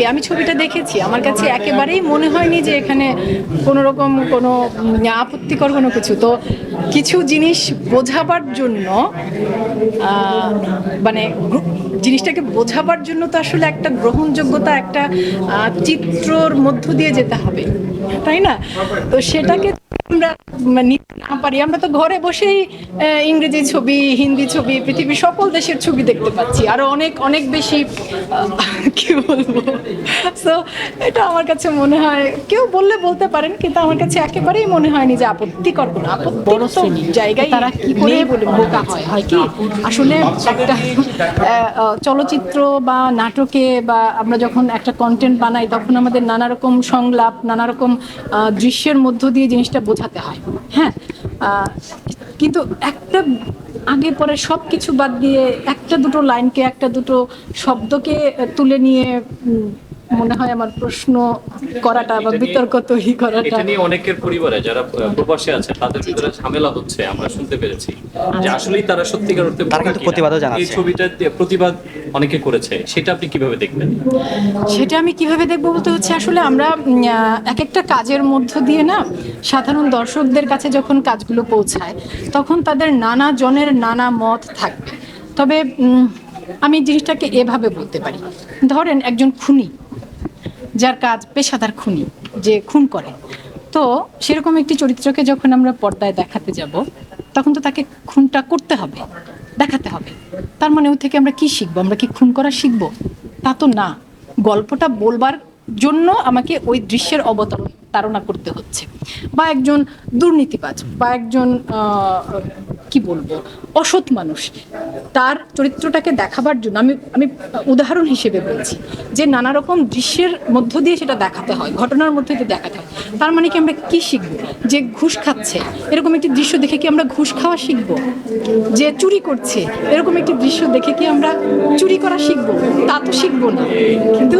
থেকে। আমি ছবিটা দেখেছি। আমার কাছে একেবারেই মনে হয়নি যে এখানে কোনো রকম কোনো আপত্তিকর কোনো কিছু। তো কিছু জিনিস বোঝাবার জন্য মানে জিনিসটাকে বোঝাবার জন্য তো আসলে একটা গ্রহণযোগ্যতা, একটা চিত্রর মধ্য দিয়ে যেতে হবে। তাই না? তো সেটাকে আমরা মানে নিতে না পারি আমরা তো ঘরে বসেই ইংরেজি ছবি হিন্দি ছবি পৃথিবীর সকল দেশের ছবি দেখতে পাচ্ছি। আরও অনেক অনেক বেশি কি বলব? তো এটা আমার কাছে মনে হয় কেউ বললে বলতে পারেন কিন্তু আমার কাছে একেবারেই মনে হয়নি যে আপত্তিকর কোনো আপত্তি তো জায়গায় তারা কি করে বলে বোকা হয়? হয় কি? আসলে একটা চলচ্চিত্র বা নাটকে বা আমরা যখন একটা কন্টেন্ট বানাই তখন আমাদের নানা রকম সংলাপ নানা রকম আহ, দৃশ্যের মধ্য দিয়ে জিনিসটা বোঝাতে হয়। হ্যাঁ কিন্তু একটা আগে পরে সব কিছু বাদ দিয়ে একটা দুটো লাইনকে, একটা দুটো শব্দকে তুলে নিয়ে মনে হয় আমার প্রশ্ন করাটা বা বিতর্ক তৈরি করাটা। এটা নিয়ে অনেকের পরিবারে যারা প্রবাসে আছে তাদের ভিতরে ঝামেলা হচ্ছে আমরা শুনতে পেরেছি। যে আসলেই তারা সত্যিকার অর্থে তারা কিন্তু কিনা। প্রতিবাদও এই ছবিটা দিয়ে প্রতিবাদ অনেকে করেছে সেটা আপনি কীভাবে দেখবেন? সেটা আমি কীভাবে দেখব বলতে হচ্ছে আসলে আমরা এক একটা কাজের মধ্য দিয়ে না সাধারণ দর্শকদের কাছে যখন কাজগুলো পৌঁছায় তখন তাদের নানা জনের নানা মত থাকবে। তবে আমি জিনিসটাকে এভাবে বলতে পারি। ধরেন একজন খুনি যার কাজ পেশাদার খুনি, যে খুন করে। তো সেরকম একটি চরিত্রকে যখন আমরা পর্দায় দেখাতে যাব, তখন তো তাকে খুনটা করতে হবে, দেখাতে হবে। তার মানে ও থেকে আমরা কি শিখব? আমরা কি খুন করা শিখব? তা তো না। গল্পটা বলবার জন্য আমাকে ওই দৃশ্যের অবতারণ তাড়না করতে হচ্ছে। বা একজন দুর্নীতিবাজ, বা একজন কি বলব? অসৎ মানুষ। তার চরিত্রটাকে দেখাবার জন্য আমি আমি উদাহরণ হিসেবে বলছি যে নানা রকম দৃশ্যের মধ্য দিয়ে সেটা দেখাতে হয়, ঘটনার মধ্যে দিয়ে দেখাতে হয়। তার মানে কি আমরা কি শিখব? যে ঘুষ খাচ্ছে। এরকম একটি দৃশ্য দেখে কি আমরা ঘুষ খাওয়া শিখব? যে চুরি করছে। এরকম একটি দৃশ্য দেখে কি আমরা চুরি করা শিখব? তা তো শিখব না। কিন্তু